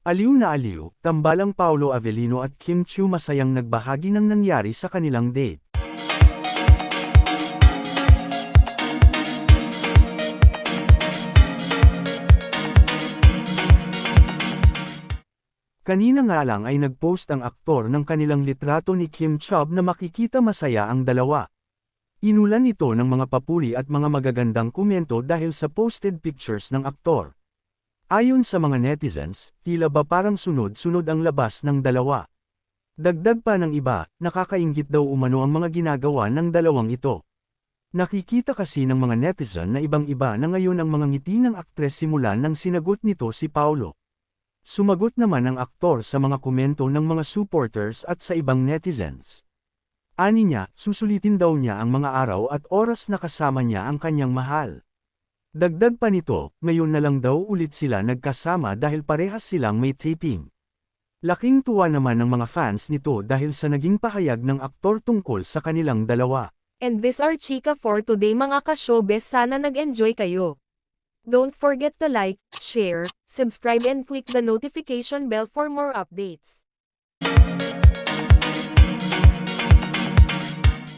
Aliw na aliw, tambalang Paolo Avellino at Kim Chiu masayang nagbahagi ng nangyari sa kanilang date. Kanina nga lang ay nagpost ang aktor ng kanilang litrato ni Kim Chubb na makikita masaya ang dalawa. Inulan ito ng mga papuri at mga magagandang komento dahil sa posted pictures ng aktor. Ayon sa mga netizens, tila ba parang sunod-sunod ang labas ng dalawa. Dagdag pa ng iba, nakakaingit daw umano ang mga ginagawa ng dalawang ito. Nakikita kasi ng mga netizen na ibang-iba na ngayon ang mga ngiti ng aktres simula nang sinagot nito si Paulo. Sumagot naman ang aktor sa mga komento ng mga supporters at sa ibang netizens. Ani niya, susulitin daw niya ang mga araw at oras na kasama niya ang kanyang mahal. Dagdag pa nito, ngayon na lang daw ulit sila nagkasama dahil parehas silang may taping. Laking tuwa naman ng mga fans nito dahil sa naging pahayag ng aktor tungkol sa kanilang dalawa. And this are Chika for today mga ka-showbiz sana nag-enjoy kayo. Don't forget to like, share, subscribe and click the notification bell for more updates.